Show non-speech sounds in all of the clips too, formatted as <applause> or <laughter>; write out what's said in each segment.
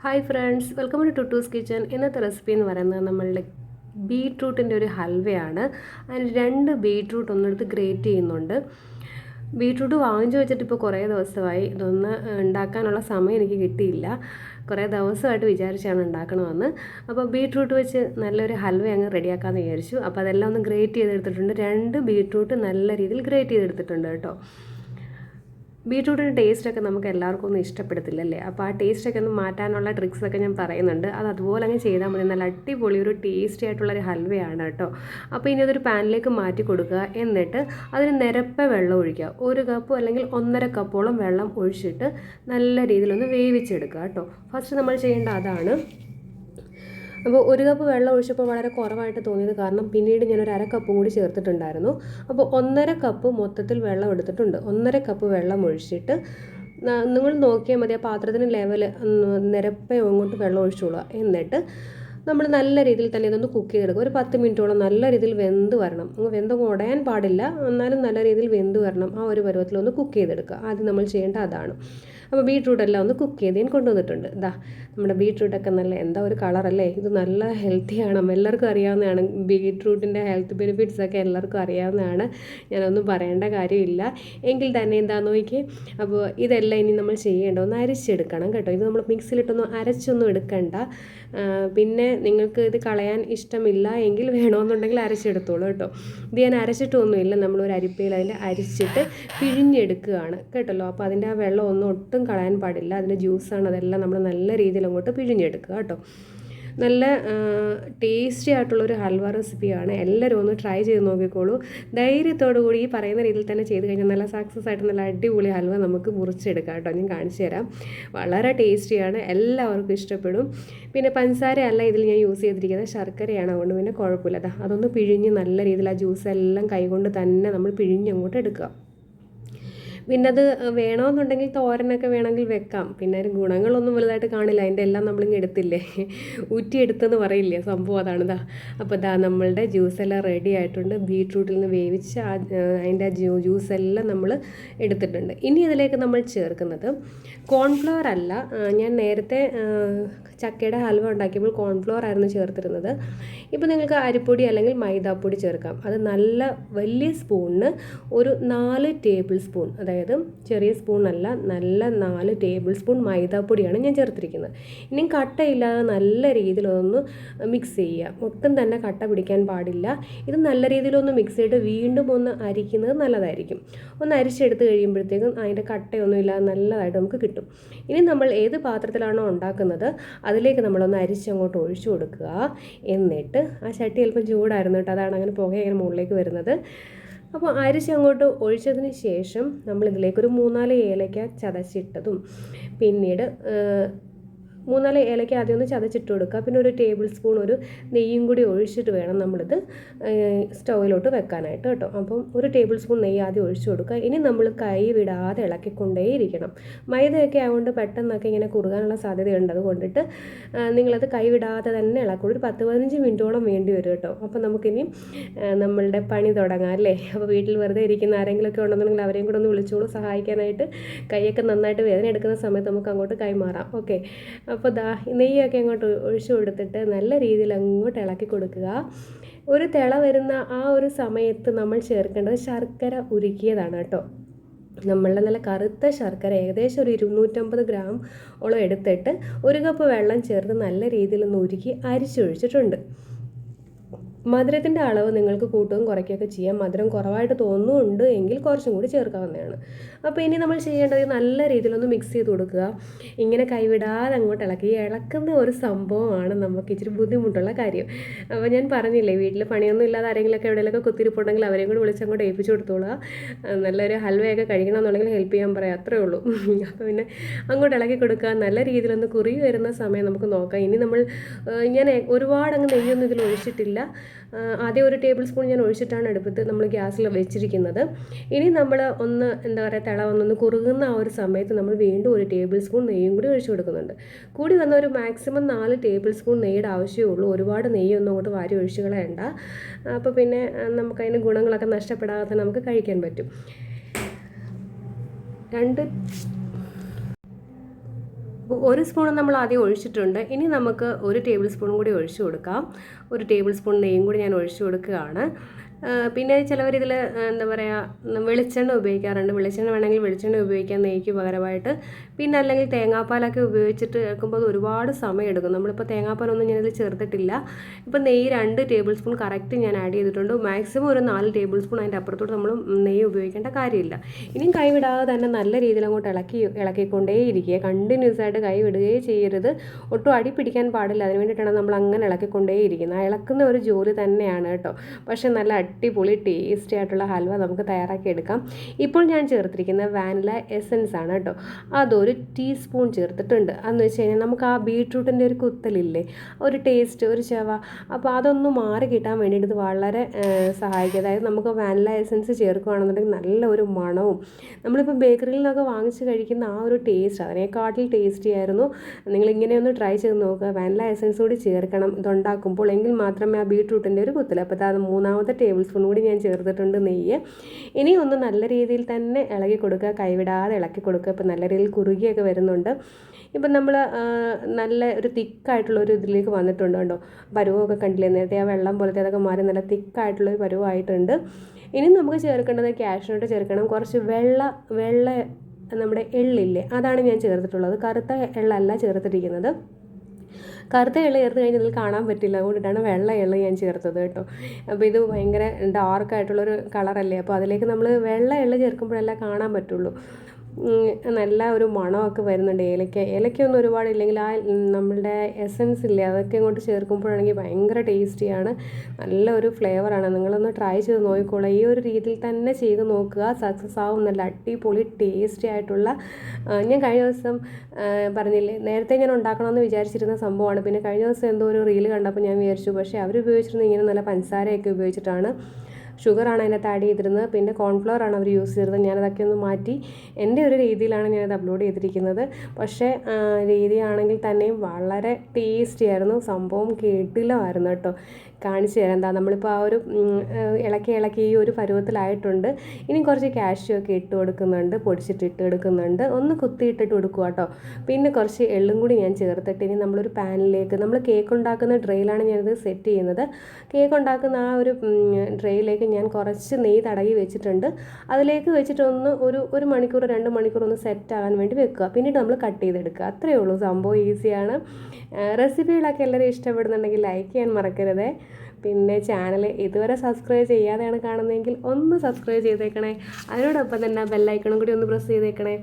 Hi friends welcome to Tuttu's kitchen ഇന്നത്തെ recipe എന്ന് പറയുന്നത് നമ്മളുടെ ബീട്രൂട്ടിന്റെ ഒരു ഹൽവയാണ്. അതിന് രണ്ട് ബീട്രൂട്ട് ഒന്നെടുത്ത് ഗ്രേറ്റ് ചെയ്യുന്നുണ്ട്. ബീട്രൂട്ട് വാങ്ങിച്ചു വെച്ചിട്ട് ഇപ്പോൾ കുറേ ദിവസമായി. ഇതൊന്ന് ഉണ്ടാക്കാനുള്ള സമയം എനിക്ക് കിട്ടിയില്ല. കുറേ ദിവസമായിട്ട് വിചാരിച്ചാണ് ഉണ്ടാക്കണമെന്ന് അപ്പോൾ ബീട്രൂട്ട് വെച്ച് നല്ലൊരു ഹൽവ അങ്ങ് റെഡിയാക്കാമെന്ന് വിചാരിച്ചു. അപ്പോൾ അതെല്ലാം ഒന്ന് ഗ്രേറ്റ് ചെയ്തെടുത്തിട്ടുണ്ട്. രണ്ട് ബീട്രൂട്ട് നല്ല രീതിയിൽ ഗ്രേറ്റ് ചെയ്തെടുത്തിട്ടുണ്ട് കേട്ടോ. ബീട്രൂട്ടിന്റെ ടേസ്റ്റൊക്കെ നമുക്ക് എല്ലാവർക്കും ഒന്നും ഇഷ്ടപ്പെടത്തില്ലല്ലേ? അപ്പോൾ ആ ടേസ്റ്റൊക്കെ ഒന്ന് മാറ്റാനുള്ള ട്രിക്സൊക്കെ ഞാൻ പറയുന്നുണ്ട്. അത് അതുപോലെ അങ്ങ് ചെയ്താൽ മതി. നല്ല അടിപൊളി ഒരു ടേസ്റ്റി ആയിട്ടുള്ളൊരു ഹൽവയാണ് കേട്ടോ. അപ്പോൾ ഇനി അതൊരു പാനിലേക്ക് മാറ്റി കൊടുക്കുക. എന്നിട്ട് അതിന് നിരപ്പ വെള്ളം ഒഴിക്കുക. ഒരു കപ്പ് അല്ലെങ്കിൽ ഒന്നര കപ്പോളം വെള്ളം ഒഴിച്ചിട്ട് നല്ല രീതിയിലൊന്ന് വേവിച്ചെടുക്കുക കേട്ടോ. ഫസ്റ്റ് നമ്മൾ ചെയ്യേണ്ട അതാണ് അപ്പോൾ ഒരു കപ്പ് വെള്ളം ഒഴിച്ചപ്പോൾ വളരെ കുറവായിട്ട് തോന്നിയത് കാരണം പിന്നീട് ഞാനൊരു അര കപ്പും കൂടി ചേർത്തിട്ടുണ്ടായിരുന്നു. അപ്പോൾ ഒന്നര കപ്പ് മൊത്തത്തിൽ വെള്ളം എടുത്തിട്ടുണ്ട്. ഒന്നര കപ്പ് വെള്ളം ഒഴിച്ചിട്ട് നിങ്ങൾ നോക്കിയാൽ മതി ആ പാത്രത്തിന് ലെവൽ നിരപ്പേ അങ്ങോട്ട് വെള്ളം ഒഴിച്ചോളുക. എന്നിട്ട് നമ്മൾ നല്ല രീതിയിൽ തന്നെ ഇതൊന്ന് കുക്ക് ചെയ്തെടുക്കുക. ഒരു പത്ത് മിനിറ്റോളം നല്ല രീതിയിൽ വെന്ത് വരണം. വെന്ത് ഉടയാൻ പാടില്ല. എന്നാലും നല്ല രീതിയിൽ വെന്ത് വരണം. ആ ഒരു പരുവത്തിൽ ഒന്ന് കുക്ക് ചെയ്തെടുക്കുക. ആദ്യം നമ്മൾ ചെയ്യേണ്ട അതാണ്. അപ്പോൾ ബീട്രൂട്ട് എല്ലാം ഒന്ന് കുക്ക് ചെയ്ത് ഞാൻ കൊണ്ടുവന്നിട്ടുണ്ട്. ഇതാ നമ്മുടെ ബീട്രൂട്ടൊക്കെ നല്ല എന്താ ഒരു കളറല്ലേ? ഇത് നല്ല ഹെൽത്തിയാണ്. എല്ലാവർക്കും അറിയാവുന്നതാണ്. ബീട്രൂട്ടിന്റെ ഹെൽത്ത് ബെനിഫിറ്റ്സ് ഒക്കെ എല്ലാവർക്കും അറിയാവുന്നതാണ്. ഞാനൊന്നും പറയേണ്ട കാര്യമില്ല. എങ്കിൽ തന്നെ എന്താ നോക്കി അപ്പോൾ ഇതെല്ലാം ഇനി നമ്മൾ ചെയ്യേണ്ട ഒന്ന് അരച്ചെടുക്കണം കേട്ടോ. ഇത് നമ്മൾ മിക്സിയിലിട്ടൊന്നും അരച്ചൊന്നും എടുക്കണ്ട. പിന്നെ നിങ്ങൾക്ക് ഇത് കളയാൻ ഇഷ്ടമില്ല എങ്കിൽ വേണമെന്നുണ്ടെങ്കിൽ അരച്ചെടുത്തോളൂ കേട്ടോ. ഇത് ഞാൻ അരച്ചിട്ടൊന്നുമില്ല. നമ്മളൊരു അരിപ്പയിൽ അതിൽ അരിച്ചിട്ട് പിഴിഞ്ഞെടുക്കുകയാണ് കേട്ടല്ലോ. അപ്പോൾ അതിന്റെ ആ വെള്ളം ഒന്നും ഒട്ടും കളയാൻ പാടില്ല. അതിന്റെ ജ്യൂസാണ് അതെല്ലാം നമ്മൾ നല്ല രീതിയിൽ അങ്ങോട്ട് പിഴിഞ്ഞെടുക്കുക കേട്ടോ. നല്ല ടേസ്റ്റി ആയിട്ടുള്ള ഒരു ഹൽവ റെസിപ്പിയാണ് എല്ലാവരും ഒന്ന് ട്രൈ ചെയ്ത് നോക്കിക്കോളൂ. ധൈര്യത്തോടു കൂടി ഈ പറയുന്ന രീതിയിൽ തന്നെ ചെയ്ത് കഴിഞ്ഞാൽ നല്ല സക്സസ് ആയിട്ട് നല്ല അടിപൊളി ഹൽവ നമുക്ക് മുറിച്ചെടുക്കാം കേട്ടോ. ഞാൻ കാണിച്ചു തരാം. വളരെ ടേസ്റ്റിയാണ് എല്ലാവർക്കും ഇഷ്ടപ്പെടും. പിന്നെ പഞ്ചസാര അല്ല ഇതിൽ ഞാൻ യൂസ് ചെയ്തിരിക്കുന്നത്. ശർക്കരയാണ്. അതുകൊണ്ട് പിന്നെ കുഴപ്പമില്ല. അതൊന്ന് പിഴിഞ്ഞ് നല്ല രീതിയിൽ ആ ജ്യൂസ് എല്ലാം കൈകൊണ്ട് തന്നെ നമ്മൾ പിഴിഞ്ഞ് അങ്ങോട്ട് എടുക്കുക. പിന്നെ അത് വേണമെന്നുണ്ടെങ്കിൽ തോരനൊക്കെ വേണമെങ്കിൽ വെക്കാം. പിന്നെ അതിന് ഗുണങ്ങളൊന്നും വലുതായിട്ട് കാണില്ല. അതിന്റെ എല്ലാം നമ്മളിങ്ങ് എടുത്തില്ലേ? <laughs> ഊറ്റിയെടുത്തെന്ന് പറയില്ലേ? സംഭവം അതാണ് ഇതാ അപ്പോൾ ഇതാ നമ്മളുടെ ജ്യൂസ് എല്ലാം റെഡി ആയിട്ടുണ്ട്. ബീട്രൂട്ടിൽ നിന്ന് വേവിച്ച് അതിന്റെ ജ്യൂ ജ്യൂസ് എല്ലാം നമ്മൾ എടുത്തിട്ടുണ്ട്. ഇനി അതിലേക്ക് നമ്മൾ ചേർക്കുന്നത് കോൺഫ്ലവർ അല്ല. ഞാൻ നേരത്തെ ചക്കയുടെ ഹൽവ ഉണ്ടാക്കിയപ്പോൾ കോൺഫ്ലവർ ആയിരുന്നു ചേർത്തിരുന്നത്. ഇപ്പോൾ നിങ്ങൾക്ക് അരിപ്പൊടി അല്ലെങ്കിൽ മൈദാപ്പൊടി ചേർക്കാം. അത് നല്ല വലിയ സ്പൂണിന് ഒരു നാല് ടേബിൾ സ്പൂൺ അതായത് ചെറിയ സ്പൂണല്ല നല്ല നാല് ടേബിൾ സ്പൂൺ മൈദാപ്പൊടിയാണ് ഞാൻ ചേർത്തിരിക്കുന്നത്. ഇനി കട്ടയില്ലാതെ നല്ല രീതിയിലൊന്ന് മിക്സ് ചെയ്യുക. ഒട്ടും തന്നെ കട്ട പിടിക്കാൻ പാടില്ല. ഇത് നല്ല രീതിയിലൊന്ന് മിക്സ് ചെയ്തിട്ട് വീണ്ടും ഒന്ന് അരിക്കുന്നത് നല്ലതായിരിക്കും. ഒന്ന് അരിച്ചെടുത്ത് കഴിയുമ്പോഴത്തേക്കും അതിന്റെ കട്ടയൊന്നും ഇല്ലാതെ നല്ലതായിട്ട് നമുക്ക് കിട്ടും. ഇനി നമ്മൾ ഏത് പാത്രത്തിലാണോ ഉണ്ടാക്കുന്നത് അതിലേക്ക് നമ്മളൊന്ന് അരിച്ചങ്ങോട്ട് ഒഴിച്ചു കൊടുക്കുക. എന്നിട്ട് ആ ചട്ടി അല്പം ചൂടായിരുന്നു കേട്ടോ. അതാണ് അങ്ങനെ പുക ഇങ്ങനെ മുകളിലേക്ക് വരുന്നത്. അപ്പോൾ അരിച്ചങ്ങോട്ട് ഒഴിച്ചതിന് ശേഷം നമ്മൾ ഇതിലേക്ക് മൂന്നാൽ ഏലക്ക ചതച്ചിട്ടതും. പിന്നീട് മൂന്നാൽ ഏലക്ക ആദ്യം ഒന്ന് ചതച്ചിട്ട് കൊടുക്കുക. പിന്നെ ഒരു ടേബിൾ സ്പൂൺ ഒരു നെയ്യും കൂടി ഒഴിച്ചിട്ട് വേണം നമ്മളിത് സ്റ്റൗവിലോട്ട് വെക്കാനായിട്ട് കേട്ടോ. അപ്പം ഒരു ടേബിൾ സ്പൂൺ നെയ്യ് ആദ്യം ഒഴിച്ചു കൊടുക്കുക. ഇനി നമ്മൾ കൈ വിടാതെ ഇളക്കിക്കൊണ്ടേ ഇരിക്കണം മൈദയൊക്കെ ആയതുകൊണ്ട് പെട്ടെന്നൊക്കെ ഇങ്ങനെ കുറുകാനുള്ള സാധ്യതയുണ്ട്. അതുകൊണ്ടിട്ട് നിങ്ങളത് കൈ വിടാതെ തന്നെ ഇളക്കും ഒരു പത്ത് പതിനഞ്ച് മിനിറ്റോളം വേണ്ടി വരും കേട്ടോ. അപ്പോൾ നമുക്കിനി നമ്മളുടെ പണി തുടങ്ങാം അല്ലേ? അപ്പോൾ വീട്ടിൽ വെറുതെ ഇരിക്കുന്ന ആരെങ്കിലുമൊക്കെ ഉണ്ടെന്നുണ്ടെങ്കിൽ അവരെയും കൂടെ ഒന്ന് വിളിച്ചോളൂ. സഹായിക്കാനായിട്ട് കൈയൊക്കെ നന്നായിട്ട് വേദന എടുക്കുന്ന സമയത്ത് നമുക്ക് അങ്ങോട്ട് കൈമാറാം. ഓക്കെ. അപ്പോൾ ദാ നെയ്യൊക്കെ അങ്ങോട്ട് ഒഴിച്ചു കൊടുത്തിട്ട് നല്ല രീതിയിൽ അങ്ങോട്ട് ഇളക്കി കൊടുക്കുക. ഒരു തിള വരുന്ന ആ ഒരു സമയത്ത് നമ്മൾ ചേർക്കേണ്ടത് ശർക്കര ഉരുക്കിയതാണ് കേട്ടോ. നമ്മളുടെ നല്ല കറുത്ത ശർക്കര ഏകദേശം ഒരു ഇരുന്നൂറ്റമ്പത് ഗ്രാം ഓളം എടുത്തിട്ട് ഒരു കപ്പ് വെള്ളം ചേർത്ത് നല്ല രീതിയിൽ ഒന്ന് ഉരുക്കി അരിച്ചൊഴിച്ചിട്ടുണ്ട്. മധുരത്തിന്റെ അളവ് നിങ്ങൾക്ക് കൂട്ടുകയും കുറയ്ക്കുകയൊക്കെ ചെയ്യാം. മധുരം കുറവായിട്ട് തോന്നുന്നുണ്ട് എങ്കിൽ കുറച്ചും കൂടി ചേർക്കാവുന്നതാണ് അപ്പോൾ ഇനി നമ്മൾ ചെയ്യേണ്ടത് നല്ല രീതിയിലൊന്ന് മിക്സ് ചെയ്ത് കൊടുക്കുക. ഇങ്ങനെ കൈവിടാതെ അങ്ങോട്ട് ഇളക്കി. ഇളക്കുന്ന ഒരു സംഭവമാണ് നമുക്ക് ഇച്ചിരി ബുദ്ധിമുട്ടുള്ള കാര്യം. അപ്പോൾ ഞാൻ പറഞ്ഞില്ലേ വീട്ടിൽ പണിയൊന്നും ഇല്ലാതെ ആരെങ്കിലുമൊക്കെ എവിടെയെങ്കിലൊക്കെ കുത്തിരിപ്പുണ്ടെങ്കിൽ അവരെയും കൂടി വിളിച്ച് അങ്ങോട്ട് ഏൽപ്പിച്ച് കൊടുത്തോളുക. നല്ലൊരു ഹൽവയൊക്കെ കഴിക്കണം എന്നുണ്ടെങ്കിൽ ഹെൽപ്പ് ചെയ്യാൻ പറയാം. അത്രേ ഉള്ളൂ. <laughs> അപ്പോൾ പിന്നെ അങ്ങോട്ട് ഇളക്കി കൊടുക്കുക. നല്ല രീതിയിലൊന്ന് കുറി വരുന്ന സമയം നമുക്ക് നോക്കാം. ഇനി നമ്മൾ ഞാൻ ഒരുപാട് അങ്ങ് നെയ്യൊന്നും ഇതിൽ ഒഴിച്ചിട്ടില്ല. ആദ്യം ഒരു ടേബിൾ സ്പൂൺ ഞാൻ ഒഴിച്ചിട്ടാണ് അടുപ്പത്ത് നമ്മൾ ഗ്യാസിൽ വെച്ചിരിക്കുന്നത്. ഇനി നമ്മൾ ഒന്ന് എന്താ പറയുക തിള വന്നൊന്ന് കുറുകുന്ന ആ ഒരു സമയത്ത് നമ്മൾ വീണ്ടും ഒരു ടേബിൾ സ്പൂൺ നെയ്യും കൂടി ഒഴിച്ചു കൊടുക്കുന്നുണ്ട്. കൂടി വന്ന ഒരു മാക്സിമം നാല് ടേബിൾ സ്പൂൺ നെയ്യുടെ ആവശ്യമേ ഉള്ളൂ. ഒരുപാട് നെയ്യൊന്നും അങ്ങോട്ട് വാരി ഒഴിച്ചു കളയണ്ട. അപ്പോൾ പിന്നെ നമുക്കതിന് ഗുണങ്ങളൊക്കെ നഷ്ടപ്പെടാതെ നമുക്ക് കഴിക്കാൻ പറ്റും. രണ്ട് ഒരു സ്പൂൺ നമ്മൾ ആദ്യം ഒഴിച്ചിട്ടുണ്ട്. ഇനി നമുക്ക് ഒരു ടേബിൾ സ്പൂൺ കൂടി ഒഴിച്ചു കൊടുക്കാം. ഒരു ടേബിൾ സ്പൂൺ നെയ്യും കൂടി ഞാൻ ഒഴിച്ചു കൊടുക്കുകയാണ്. പിന്നെ ചിലവർ ഇതിൽ എന്താ പറയുക വെളിച്ചെണ്ണ ഉപയോഗിക്കാറുണ്ട്. വെളിച്ചെണ്ണ വേണമെങ്കിൽ വെളിച്ചെണ്ണ ഉപയോഗിക്കാം നെയ്ക്ക് പകരമായിട്ട് പിന്നെ അല്ലെങ്കിൽ തേങ്ങാപ്പാലൊക്കെ ഉപയോഗിച്ചിട്ട് എടുക്കുമ്പോൾ അത് ഒരുപാട് സമയം എടുക്കും. നമ്മളിപ്പോൾ തേങ്ങാപ്പാലൊന്നും ഞാനിതിൽ ചേർത്തിട്ടില്ല. ഇപ്പോൾ നെയ്യ് രണ്ട് ടേബിൾ സ്പൂൺ കറക്റ്റ് ഞാൻ ആഡ് ചെയ്തിട്ടുണ്ട്. മാക്സിമം ഒരു നാല് ടേബിൾ സ്പൂൺ അതിന്റെ അപ്പുറത്തോട്ട് നമ്മൾ നെയ്യ് ഉപയോഗിക്കേണ്ട കാര്യമില്ല. ഇനിയും കൈവിടാതെ തന്നെ നല്ല രീതിയിൽ അങ്ങോട്ട് ഇളക്കി ഇളക്കിക്കൊണ്ടേ ഇരിക്കുക കണ്ടിന്യൂസ് ആയിട്ട് കൈ ചെയ്യരുത്. ഒട്ടും അടി പിടിക്കാൻ പാടില്ല. അതിന് വേണ്ടിയിട്ടാണ് നമ്മൾ അങ്ങനെ ഇളക്കിക്കൊണ്ടേയിരിക്കുന്നത്. ആ ഇളക്കുന്ന ഒരു ജോലി തന്നെയാണ് കേട്ടോ. പക്ഷേ നല്ല അടിപൊളി ടേസ്റ്റി ആയിട്ടുള്ള ഹൽവ നമുക്ക് തയ്യാറാക്കി എടുക്കാം. ഇപ്പോൾ ഞാൻ ചേർത്തിരിക്കുന്ന വാനില എസൻസ് ആണ് കേട്ടോ. അതൊരു ടീസ്പൂൺ ചേർത്തിട്ടുണ്ട്. അതെന്ന് വെച്ച് കഴിഞ്ഞാൽ നമുക്ക് ആ ബീട്രൂട്ടിന്റെ ഒരു കുത്തലില്ലേ ഒരു ടേസ്റ്റ് ഒരു ചവ അപ്പോൾ അതൊന്ന് മാറി കിട്ടാൻ വേണ്ടിയിട്ട് ഇത് വളരെ സഹായിക്കും. അതായത് നമുക്ക് വാനില എസൻസ് ചേർക്കുകയാണെന്നുണ്ടെങ്കിൽ നല്ല ഒരു മണവും നമ്മളിപ്പോൾ ബേക്കറിയിൽ നിന്നൊക്കെ വാങ്ങിച്ച് കഴിക്കുന്ന ആ ഒരു ടേസ്റ്റ് അതിനേക്കാട്ടിൽ ടേസ്റ്റി ആയിരുന്നു. നിങ്ങൾ ഇങ്ങനെ ഒന്ന് ട്രൈ ചെയ്ത് നോക്കുക. വാനില എസൻസ് കൂടി ചേർക്കണം. ഇതുണ്ടാക്കുമ്പോൾ എങ്കിൽ മാത്രമേ ആ ബീട്രൂട്ടിന്റെ ഒരു കുത്തൽ അപ്പോൾ അത് മൂന്നാമത്തെ ടേബിൾ സ്പൂൺ കൂടി ഞാൻ ചേർത്തിട്ടുണ്ട് നെയ്യ്. ഇനി ഒന്ന് നല്ല രീതിയിൽ തന്നെ ഇളകി കൊടുക്കുക കൈവിടാതെ ഇളക്കി കൊടുക്കുക. ഇപ്പോൾ നല്ല രീതിയിൽ കുറുകിയൊക്കെ വരുന്നുണ്ട്. ഇപ്പം നമ്മൾ നല്ല ഒരു തിക്കായിട്ടുള്ള ഒരു ഇതിലേക്ക് വന്നിട്ടുണ്ട് കേട്ടോ പരുവമൊക്കെ കണ്ടില്ലേ? നേരത്തെ ആ വെള്ളം പോലത്തെ അതൊക്കെ മാറി നല്ല തിക്കായിട്ടുള്ളൊരു പരുവമായിട്ടുണ്ട് ഇനി നമുക്ക് ചേർക്കേണ്ടത് ക്യാഷിനോട്ട് ചേർക്കണം. കുറച്ച് വെള്ള വെള്ള നമ്മുടെ എള്ളില്ലേ? അതാണ് ഞാൻ ചേർത്തിട്ടുള്ളത്. കറുത്ത എള്ളല്ല ചേർത്തിരിക്കുന്നത്. കറുത്ത എള്ള ചേർത്ത് കഴിഞ്ഞാൽ ഇതിൽ കാണാൻ പറ്റില്ല. അതുകൊണ്ടിട്ടാണ് വെള്ള എള്ള ഞാൻ ചേർത്തത് കേട്ടോ. അപ്പോൾ ഇത് ഭയങ്കര ഡാർക്കായിട്ടുള്ളൊരു കളറല്ലേ അപ്പോൾ അതിലേക്ക് നമ്മൾ വെള്ള എള്ള ചേർക്കുമ്പോഴല്ല കാണാൻ പറ്റുള്ളൂ. നല്ല ഒരു മണമൊക്കെ വരുന്നുണ്ട്. ഏലക്ക ഏലയ്ക്കൊന്നും ഒരുപാട് ഇല്ലെങ്കിൽ ആ നമ്മളുടെ എസൻസ് ഇല്ലേ അതൊക്കെ ഇങ്ങോട്ട് ചേർക്കുമ്പോഴാണെങ്കിൽ ഭയങ്കര ടേസ്റ്റിയാണ് നല്ല ഒരു ഫ്ലേവറാണ് നിങ്ങളൊന്ന് ട്രൈ ചെയ്ത് നോക്കിക്കോളൂ. ഈ ഒരു രീതിയിൽ തന്നെ ചെയ്ത് നോക്കുക. സക്സസ് ആവും. നല്ല അടിപൊളി ടേസ്റ്റി ആയിട്ടുള്ള ഞാൻ കഴിഞ്ഞ ദിവസം പറഞ്ഞില്ലേ നേരത്തെ ഞാൻ ഉണ്ടാക്കണമെന്ന് വിചാരിച്ചിരുന്ന സംഭവമാണ്. പിന്നെ കഴിഞ്ഞ ദിവസം എന്തോ ഒരു റീൽ കണ്ടപ്പോൾ ഞാൻ വിചാരിച്ചു പക്ഷേ അവർ ഉപയോഗിച്ചിരുന്നത് ഇങ്ങനെ നല്ല പഞ്ചസാരയൊക്കെ ഉപയോഗിച്ചിട്ടാണ്. ഷുഗറാണ് അതിനകത്ത് ആഡ് ചെയ്തിരുന്നത്. പിന്നെ കോൺഫ്ലവർ ആണ് അവർ യൂസ് ചെയ്തത് ഞാനതൊക്കെ ഒന്ന് മാറ്റി എന്റെ ഒരു രീതിയിലാണ് ഞാനത് അപ്ലോഡ് ചെയ്തിരിക്കുന്നത്. പക്ഷേ രീതിയാണെങ്കിൽ തന്നെയും വളരെ ടേസ്റ്റി ആയിരുന്നു. സംഭവം കേട്ടില്ലായിരുന്നു കേട്ടോ. കാണിച്ചു തരാം. എന്താ നമ്മളിപ്പോൾ ആ ഒരു ഇളക്കി ഇളക്കി ഈ ഒരു പരുവത്തിലായിട്ടുണ്ട്. ഇനി കുറച്ച് കാഷ്യൂ ഇട്ട് കൊടുക്കുന്നുണ്ട് പൊടിച്ചിട്ട് ഇട്ട് കൊടുക്കുന്നുണ്ട്. ഒന്ന് കുത്തിയിട്ടിട്ട് കൊടുക്കുക കേട്ടോ പിന്നെ കുറച്ച് എള്ളും കൂടി ഞാൻ ചേർത്തിട്ട് ഇനി നമ്മളൊരു പാനിലേക്ക് നമ്മൾ കേക്ക് ഉണ്ടാക്കുന്ന ഡ്രെയിലാണ് ഞാനിത് സെറ്റ് ചെയ്യുന്നത്. കേക്ക് ഉണ്ടാക്കുന്ന ആ ഒരു ഡ്രെയിലേക്ക് ഞാൻ കുറച്ച് നെയ്യ് തടകി വെച്ചിട്ടുണ്ട്. അതിലേക്ക് വെച്ചിട്ടൊന്ന് ഒരു ഒരു മണിക്കൂർ രണ്ട് മണിക്കൂർ ഒന്ന് സെറ്റ് ആകാൻ വേണ്ടി വെക്കുക. പിന്നീട് നമ്മൾ കട്ട് ചെയ്തെടുക്കുക. അത്രയേ ഉള്ളൂ. സംഭവം ഈസിയാണ് റെസിപ്പികളൊക്കെ എല്ലാവരും ഇഷ്ടപ്പെടുന്നുണ്ടെങ്കിൽ ലൈക്ക് ചെയ്യാൻ മറക്കരുതേ. പിന്നെ ചാനൽ ഇതുവരെ സബ്സ്ക്രൈബ് ചെയ്യാതെയാണ് കാണുന്നതെങ്കിൽ ഒന്ന് സബ്സ്ക്രൈബ് ചെയ്തേക്കണേ. അതിനോടൊപ്പം തന്നെ ബെല്ലൈക്കണും കൂടി ഒന്ന് പ്രസ് ചെയ്തേക്കണേ.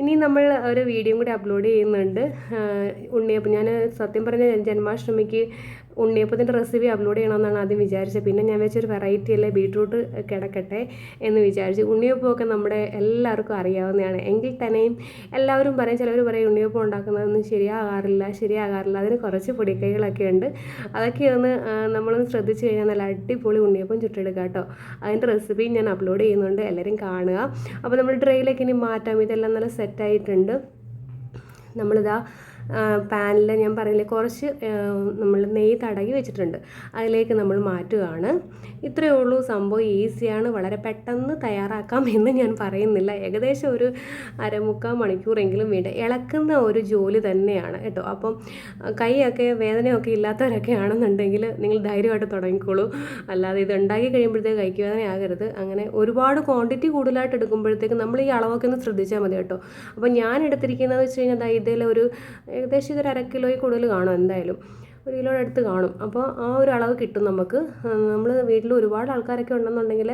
ഇനി നമ്മൾ ഒരു വീഡിയോ കൂടി അപ്ലോഡ് ചെയ്യുന്നുണ്ട്. ഉണ്ണിയപ്പം ഞാൻ സത്യം പറഞ്ഞ ജന്മാഷ്ടമിക്ക് ഉണ്ണിയപ്പത്തിന്റെ റെസിപ്പി അപ്ലോഡ് ചെയ്യണമെന്നാണ് ആദ്യം വിചാരിച്ചത്. പിന്നെ ഞാൻ വെച്ചൊരു വെറൈറ്റി അല്ലേ ബീട്രൂട്ട് കിടക്കട്ടെ എന്ന് വിചാരിച്ചു. ഉണ്ണിയപ്പമൊക്കെ നമ്മുടെ എല്ലാവർക്കും അറിയാവുന്നതാണ്. എങ്കിൽ തന്നെയും എല്ലാവരും പറയും ചിലവർ പറയും ഉണ്ണിയപ്പം ഉണ്ടാക്കുന്നതൊന്നും ശരിയാകാറില്ല ശരിയാകാറില്ല. അതിന് കുറച്ച് പൊടിക്കൈകളൊക്കെ ഉണ്ട്. അതൊക്കെ ഒന്ന് ആ, നമ്മളൊന്ന് ശ്രദ്ധിച്ച് കഴിഞ്ഞാൽ നല്ല അടിപൊളി ഉണ്ണിയപ്പം ചുട്ടെടുക്കുക കേട്ടോ. അതിന്റെ റെസിപ്പി ഞാൻ അപ്ലോഡ് ചെയ്യുന്നുണ്ട്. എല്ലാവരും കാണുക. അപ്പോൾ നമ്മൾ ട്രെയിലേക്ക് ഇനി മാറ്റാം. ഇതെല്ലാം നല്ല സെറ്റായിട്ടുണ്ട് നമ്മളിതാ പാനിൽ ഞാൻ പറഞ്ഞില്ലേ കുറച്ച് നമ്മൾ നെയ്യ് തടകി വെച്ചിട്ടുണ്ട്. അതിലേക്ക് നമ്മൾ മാറ്റുകയാണ്. ഇത്രയേ ഉള്ളൂ. സംഭവം ഈസിയാണ്. വളരെ പെട്ടെന്ന് തയ്യാറാക്കാം എന്ന് ഞാൻ പറയുന്നില്ല. ഏകദേശം ഒരു അരമുക്കാൽ മണിക്കൂറെങ്കിലും വേണ്ട. ഇളക്കുന്ന ഒരു ജോലി തന്നെയാണ് കേട്ടോ. അപ്പം കൈയൊക്കെ വേദനയൊക്കെ ഇല്ലാത്തവരൊക്കെ ആണെന്നുണ്ടെങ്കിൽ നിങ്ങൾ ധൈര്യമായിട്ട് തുടങ്ങിക്കോളൂ. അല്ലാതെ ഇത് ഉണ്ടാക്കി കഴിയുമ്പോഴത്തേക്ക് കൈക്ക് വേദന ആകരുത്. അങ്ങനെ ഒരുപാട് ക്വാണ്ടിറ്റി കൂടുതലായിട്ട് എടുക്കുമ്പോഴത്തേക്ക് നമ്മൾ ഈ അളവൊക്കെ ഒന്ന് ശ്രദ്ധിച്ചാൽ മതി കേട്ടോ. അപ്പോൾ ഞാൻ എടുത്തിരിക്കുന്നത് വെച്ച് കഴിഞ്ഞാൽ ഇതിലൊരു ഏകദേശം ഇതൊരു അര കിലോയിൽ കൂടുതൽ കാണും എന്തായാലും. ഒരു കിലോയുടെ അടുത്ത് കാണും. അപ്പോൾ ആ ഒരു അളവ് കിട്ടും നമുക്ക്. നമ്മൾ വീട്ടിൽ ഒരുപാട് ആൾക്കാരൊക്കെ ഉണ്ടെന്നുണ്ടെങ്കിൽ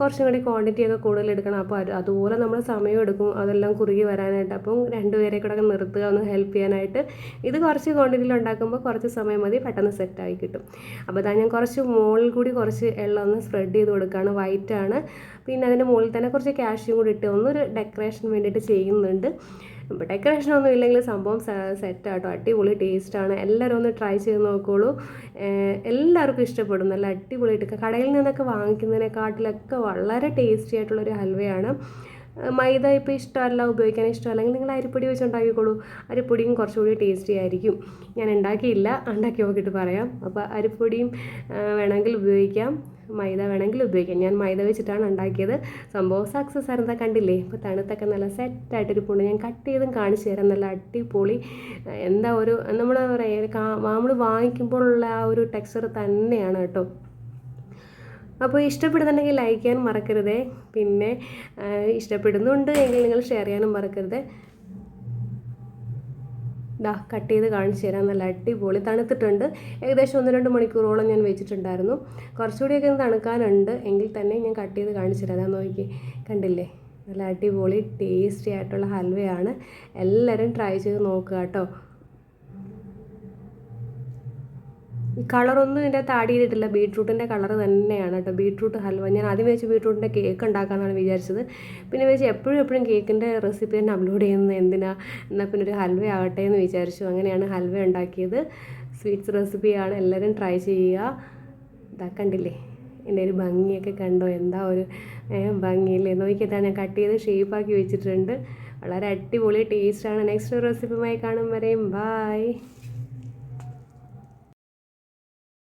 കുറച്ചും കൂടി ക്വാണ്ടിറ്റി ഒക്കെ കൂടുതൽ എടുക്കണം. അപ്പോൾ അത് അതുപോലെ നമ്മൾ സമയം എടുക്കും. അതെല്ലാം കുറുകി വരാനായിട്ട്. അപ്പം രണ്ടുപേരെ കൂടെ നിർത്തുക ഒന്ന് ഹെൽപ്പ് ചെയ്യാനായിട്ട്. ഇത് കുറച്ച് ക്വാണ്ടിറ്റിയിൽ ഉണ്ടാക്കുമ്പോൾ കുറച്ച് സമയം മതി. പെട്ടെന്ന് സെറ്റായി കിട്ടും. അപ്പോൾ അതാ ഞാൻ കുറച്ച് മുകളിൽ കൂടി കുറച്ച് എള്ളം ഒന്ന് സ്പ്രെഡ് ചെയ്ത് കൊടുക്കുകയാണ് വൈറ്റാണ് പിന്നെ അതിന്റെ മുകളിൽ തന്നെ കുറച്ച് കാഷ്യും കൂടി ഇട്ട് ഒന്നൊരു ഡെക്കറേഷൻ വേണ്ടിയിട്ട് ചെയ്യുന്നുണ്ട്. ഒന്നും ഇല്ലെങ്കിൽ സംഭവം സെറ്റ് ആട്ടോ. അടിപൊളി ടേസ്റ്റാണ് എല്ലാവരും ഒന്ന് ട്രൈ ചെയ്ത് നോക്കുകയുള്ളൂ എല്ലാവർക്കും ഇഷ്ടപ്പെടും. നല്ല അടിപൊളിയായിട്ട് കടയിൽ നിന്നൊക്കെ വാങ്ങിക്കുന്നതിനെക്കാട്ടിലൊക്കെ വളരെ ടേസ്റ്റി ആയിട്ടുള്ളൊരു ഹൽവയാണ്. മൈദ ഇപ്പോൾ ഇഷ്ടമല്ല ഉപയോഗിക്കാൻ ഇഷ്ടമല്ലെങ്കിൽ നിങ്ങൾ അരിപ്പൊടി വെച്ച് ഉണ്ടാക്കിക്കോളൂ. അരിപ്പൊടിയും കുറച്ചുകൂടി ടേസ്റ്റി ആയിരിക്കും. ഞാൻ ഉണ്ടാക്കിയില്ല. ഉണ്ടാക്കി നോക്കിയിട്ട് പറയാം. അപ്പോൾ അരിപ്പൊടിയും വേണമെങ്കിൽ ഉപയോഗിക്കാം. മൈദ വേണമെങ്കിൽ ഉപയോഗിക്കാം. ഞാൻ മൈദ വെച്ചിട്ടാണ് ഉണ്ടാക്കിയത്. സംഭവം സക്സസ് ആയിരുന്ന. കണ്ടില്ലേ? ഇപ്പോൾ തണുത്തൊക്കെ നല്ല സെറ്റായിട്ടൊരു പൂണ്ട് ഞാൻ കട്ട് ചെയ്തും കാണിച്ചു തരാം. നല്ല അടിപൊളി എന്താ ഒരു നമ്മൾ പറയുക നമ്മൾ വാങ്ങിക്കുമ്പോഴുള്ള ആ ഒരു ടെക്സ്ചർ തന്നെയാണ് കേട്ടോ. അപ്പോൾ ഇഷ്ടപ്പെടുന്നുണ്ടെങ്കിൽ ലൈക്ക് ചെയ്യാൻ മറക്കരുതേ. പിന്നെ ഇഷ്ടപ്പെടുന്നുണ്ട് എങ്കിൽ നിങ്ങൾ ഷെയർ ചെയ്യാനും മറക്കരുത്. ദാ കട്ട് ചെയ്ത് കാണിച്ചു തരാം. നല്ല അടിപൊളി. തണുത്തിട്ടുണ്ട്. ഏകദേശം ഒന്ന് രണ്ട് മണിക്കൂറോളം ഞാൻ വെച്ചിട്ടുണ്ടായിരുന്നു. കുറച്ചുകൂടിയൊക്കെ തണുക്കാനുണ്ട്. എങ്കിൽ തന്നെ ഞാൻ കട്ട് ചെയ്ത് കാണിച്ചു തരാം. നോക്കി. കണ്ടില്ലേ? നല്ല അടിപൊളി ടേസ്റ്റി ആയിട്ടുള്ള ഹൽവയാണ്. എല്ലാവരും ട്രൈ ചെയ്ത് നോക്കുക കേട്ടോ ഈ കളറൊന്നും ഇതിന്റെ ചെയ്തിട്ടില്ല ബീട്രൂട്ടിന്റെ കളർ തന്നെയാണ് കേട്ടോ. ബീട്രൂട്ട് ഹൽവ. ഞാൻ ആദ്യം വെച്ച് ബീട്രൂട്ടിന്റെ കേക്ക് ഉണ്ടാക്കാമെന്നാണ് വിചാരിച്ചത്. പിന്നെ വെച്ച് എപ്പോഴും എപ്പോഴും കേക്കിന്റെ റെസിപ്പി തന്നെ അപ്ലോഡ് ചെയ്യുന്നത് എന്തിനാ? എന്നാൽ പിന്നെ ഒരു ഹൽവ ആവട്ടെ എന്ന് വിചാരിച്ചു. അങ്ങനെയാണ് ഹൽവ ഉണ്ടാക്കിയത്. സ്വീറ്റ്സ് റെസിപ്പിയാണ് എല്ലാവരും ട്രൈ ചെയ്യുക. ഇതാ കണ്ടില്ലേ? എന്റെ ഒരു ഭംഗിയൊക്കെ കണ്ടോ? എന്താ ഒരു ഭംഗിയില്ലേ? നോക്കിയതാ ഞാൻ കട്ട് ചെയ്ത് ഷേപ്പാക്കി വെച്ചിട്ടുണ്ട്. വളരെ അടിപൊളി ടേസ്റ്റാണ് നെക്സ്റ്റ് റെസിപ്പിയുമായി കാണും വരെയും. ബായ്